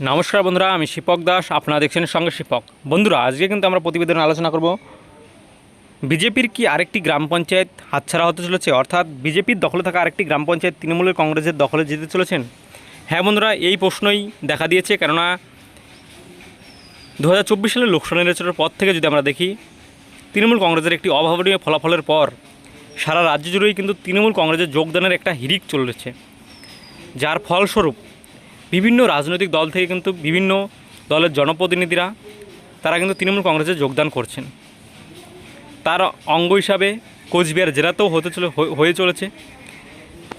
নমস্কার বন্ধুরা, আমি শিপক দাস, আপনারা দেখছেন সঙ্গে শিপক। বন্ধুরা, আজকে কিন্তু আমরা প্রতিবেদনে আলোচনা করব, বিজেপির কি আরেকটি গ্রাম পঞ্চায়েত হাতছাড়া হতে চলেছে? অর্থাৎ বিজেপির দখলে থাকা আরেকটি গ্রাম পঞ্চায়েত তৃণমূলের কংগ্রেসের দখলে যেতে চলেছেন? হ্যাঁ বন্ধুরা, এই প্রশ্নই দেখা দিয়েছে, কেননা দু সালের লোকসভা নির্বাচনের পর থেকে যদি আমরা দেখি, তৃণমূল কংগ্রেসের একটি অভাবনীয় ফলাফলের পর সারা রাজ্য জুড়েই কিন্তু তৃণমূল কংগ্রেসের যোগদানের একটা হিরিক চলেছে। যার ফলস্বরূপ বিভিন্ন রাজনৈতিক দল থেকে কিন্তু বিভিন্ন দলের জনপ্রতিনিধিরা, তারা কিন্তু তৃণমূল কংগ্রেসে যোগদান করছেন। তার অঙ্গ হিসাবে কোচবিহার জেলাতেও হতে চলে, হয়ে- চলেছে।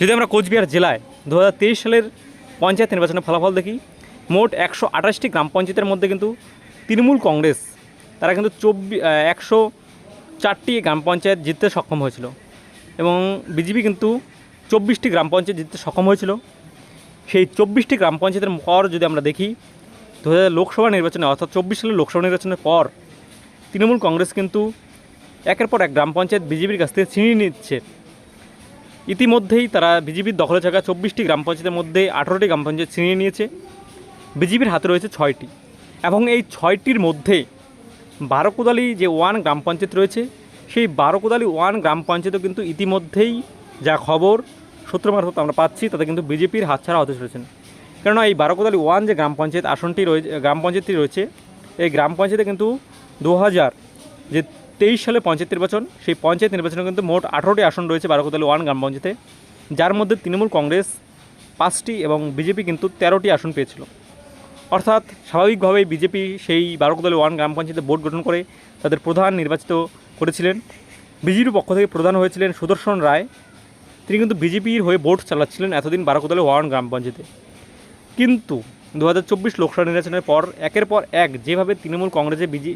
যদি আমরা কোচবিহার জেলায় দু হাজার তেইশ সালের পঞ্চায়েত নির্বাচনের ফলাফল দেখি, মোট একশো আঠাশটি গ্রাম পঞ্চায়েতের মধ্যে কিন্তু তৃণমূল কংগ্রেস, তারা কিন্তু চব্বিশ একশো চারটি গ্রাম পঞ্চায়েত জিততে সক্ষম হয়েছিল। এবং বিজেপি কিন্তু চব্বিশটি গ্রাম পঞ্চায়েত জিততে সক্ষম হয়েছিল। সেই চব্বিশটি গ্রাম পঞ্চায়েতের পর যদি আমরা দেখি দু হাজার লোকসভা নির্বাচনে, অর্থাৎ চব্বিশ সালের লোকসভা নির্বাচনের পর তৃণমূল কংগ্রেস কিন্তু একের পর এক গ্রাম পঞ্চায়েত বিজেপির কাছ থেকে ছিনিয়ে নিচ্ছে। ইতিমধ্যেই তারা বিজেপির দখলে থাকা চব্বিশটি গ্রাম পঞ্চায়েতের মধ্যে আঠেরোটি গ্রাম পঞ্চায়েত ছিনিয়ে নিয়েছে। বিজেপির হাতে রয়েছে ছয়টি এবং এই ছয়টির মধ্যে বারোকোদালি যে ওয়ান গ্রাম পঞ্চায়েত রয়েছে, সেই বারোকোদালি ওয়ান গ্রাম পঞ্চায়েতও কিন্তু ইতিমধ্যেই যা খবর সূত্র মারফত আমরা পাচ্ছি, তাতে কিন্তু বিজেপির হাত হাতছাড়া হতে চলেছেন। কেননা এই বারোকোদালি ওয়ান যে গ্রাম পঞ্চায়েত আসনটি রয়েছে গ্রাম পঞ্চায়েতটি রয়েছে, এই গ্রাম পঞ্চায়েতে কিন্তু দু হাজার যে তেইশ সালে পঞ্চায়েত নির্বাচন, সেই পঞ্চায়েত নির্বাচনে কিন্তু মোট আঠারোটি আসন রয়েছে বারোকোদালি ওয়ান গ্রাম পঞ্চায়েতে। যার মধ্যে তৃণমূল কংগ্রেস পাঁচটি এবং বিজেপি কিন্তু তেরোটি আসন পেয়েছিল। অর্থাৎ স্বাভাবিকভাবেই বিজেপি সেই বারোকোদালি ওয়ান গ্রাম পঞ্চায়েতে বোর্ড গঠন করে তাদের প্রধান নির্বাচিত করেছিলেন। বিজেপির পক্ষ থেকে প্রধান হয়েছিলেন সুদর্শন রায়। তিনি কিন্তু বিজেপির হয়ে ভোট চালাচ্ছিলেন এতদিন বারোকোদালি ওয়ান গ্রাম পঞ্চায়েতে কিন্তু দু হাজার চব্বিশ লোকসভা নির্বাচনের পর, একের পর এক যেভাবে তৃণমূল কংগ্রেসের বিজে,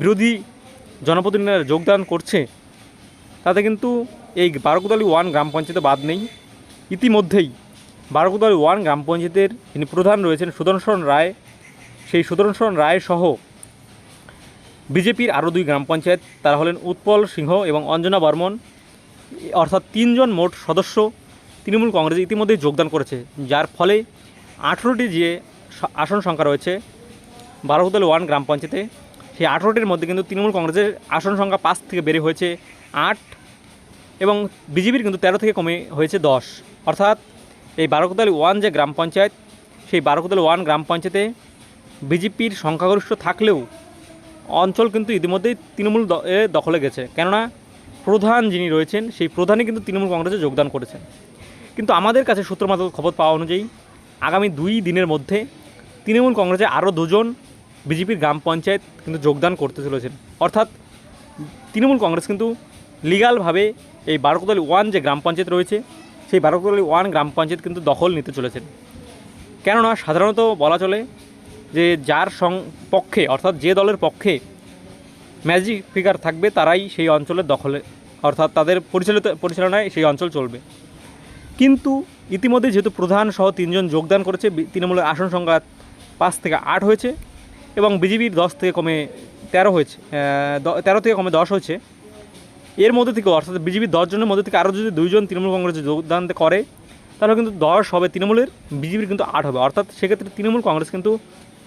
বিরোধী জনপ্রতিনিধিরা যোগদান করছে, তাতে কিন্তু এই বারোকোদালি ওয়ান গ্রাম পঞ্চায়েতে বাদ নেই। ইতিমধ্যেই বারোকোদালি ওয়ান গ্রাম পঞ্চায়েতের যিনি প্রধান রয়েছেন সুদর্শন রায়, সেই সুদর্শন রায় সহ বিজেপির আরও দুই গ্রাম পঞ্চায়েত তারা হলেন উৎপল সিংহ এবং অঞ্জনা বর্মন। অর্থাৎ তিনজন মোট সদস্য তৃণমূল কংগ্রেস ইতিমধ্যেই যোগদান করেছে, যার ফলে আঠেরোটি যে আসন সংখ্যা রয়েছে বারোকোদালি ওয়ান গ্রাম পঞ্চায়েতে, সেই আঠেরোটির মধ্যে কিন্তু তৃণমূল কংগ্রেসের আসন সংখ্যা পাঁচ থেকে বেড়ে হয়েছে আট এবং বিজেপির কিন্তু তেরো থেকে কমে হয়েছে দশ। অর্থাৎ এই বারোকোদালি ওয়ান যে গ্রাম পঞ্চায়েত, সেই বারোকোদালি ওয়ান গ্রাম পঞ্চায়েতে বিজেপির সংখ্যাগরিষ্ঠ থাকলেও অঞ্চল কিন্তু ইতিমধ্যেই তৃণমূল দখলে গেছে। কেননা প্রধান যিনি রয়েছেন, সেই প্রধানই কিন্তু তৃণমূল কংগ্রেসে যোগদান করেছেন। কিন্তু আমাদের কাছে সূত্র মাত্র খবর পাওয়া অনুযায়ী আগামী দুই দিনের মধ্যে তৃণমূল কংগ্রেসে আরও দুজন বিজেপির গ্রাম পঞ্চায়েত কিন্তু যোগদান করতে চলেছেন। অর্থাৎ তৃণমূল কংগ্রেস কিন্তু লিগালভাবে এই বারোকোদালি ওয়ান যে গ্রাম পঞ্চায়েত রয়েছে, সেই বারোকোদালি ওয়ান গ্রাম পঞ্চায়েত কিন্তু দখল নিতে চলেছেন। কেননা সাধারণত বলা চলে যে যার সং, পক্ষে, অর্থাৎ যে দলের পক্ষে ম্যাজিক ফিগার থাকবে, তারাই সেই অঞ্চলের দখলে, অর্থাৎ তাদের পরিচালিত, পরিচালনায় সেই অঞ্চল চলবে। কিন্তু ইতিমধ্যে যেহেতু প্রধান সহ তিনজন যোগদান করেছে তৃণমূলের আসন সংখ্যা পাঁচ থেকে আট হয়েছে এবং বিজেপির দশ থেকে কমে তেরো হয়েছে তেরো থেকে কমে দশ হয়েছে। এর মধ্যে থেকে অর্থাৎ বিজেপির দশজনের মধ্যে থেকে আরও যদি দুইজন তৃণমূল কংগ্রেসে যোগদান করে, তাহলে কিন্তু দশ হবে তৃণমূলের, বিজেপির কিন্তু আট হবে। অর্থাৎ সেক্ষেত্রে তৃণমূল কংগ্রেস কিন্তু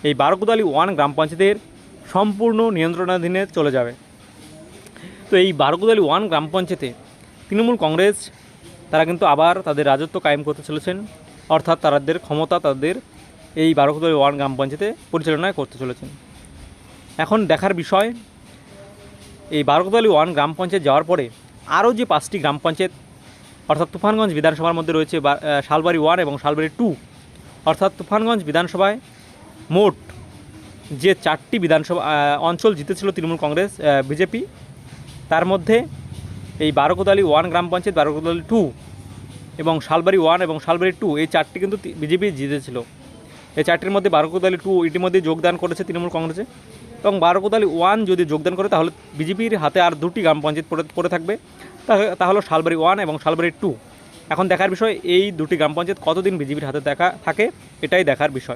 এই বারকুদালি ওয়ান গ্রাম পঞ্চায়েতের সম্পূর্ণ নিয়ন্ত্রণাধীনে চলে যাবে। তো এই বারকুদালি ওয়ান গ্রাম পঞ্চায়েতে তৃণমূল কংগ্রেস, তারা কিন্তু আবার তাদের রাজত্ব কায়েম করতে চলেছেন। অর্থাৎ তাদের ক্ষমতা তাদের এই বারকুদালি ওয়ান গ্রাম পঞ্চায়েতে পরিচালনায় করতে চলেছেন। এখন দেখার বিষয়, এই বারকদালি ওয়ান গ্রাম পঞ্চায়েত যাওয়ার পরে আরও যে পাঁচটি গ্রাম পঞ্চায়েত, অর্থাৎ তুফানগঞ্জ বিধানসভার মধ্যে রয়েছে শালবাড়ি ওয়ান এবং শালবাড়ি টু, অর্থাৎ তুফানগঞ্জ বিধানসভায় মোট যে চারটি বিধানসভা অঞ্চল জিতেছিল তৃণমূল কংগ্রেস বিজেপি, তার মধ্যে এই বারকোদালি ওয়ান গ্রাম পঞ্চায়েত, বারকোদালি টু এবং শালবাড়ি ওয়ান এবং শালবাড়ি টু, এই চারটি কিন্তু বিজেপি জিতেছিল। এই চারটির মধ্যে বারকোদালি টু ইতিমধ্যে যোগদান করেছে তৃণমূল কংগ্রেসে। এবং বারকোদালি ওয়ান যদি যোগদান করে, তাহলে বিজেপির হাতে আর দুটি গ্রাম পঞ্চায়েত পড়ে থাকবে। তা- তা হলো শালবাড়ি ওয়ান এবং শালবাড়ি টু। এখন দেখার বিষয়, এই দুটি গ্রাম পঞ্চায়েত কতদিন বিজেপির হাতে দেখা, থাকে, এটাই দেখার বিষয়।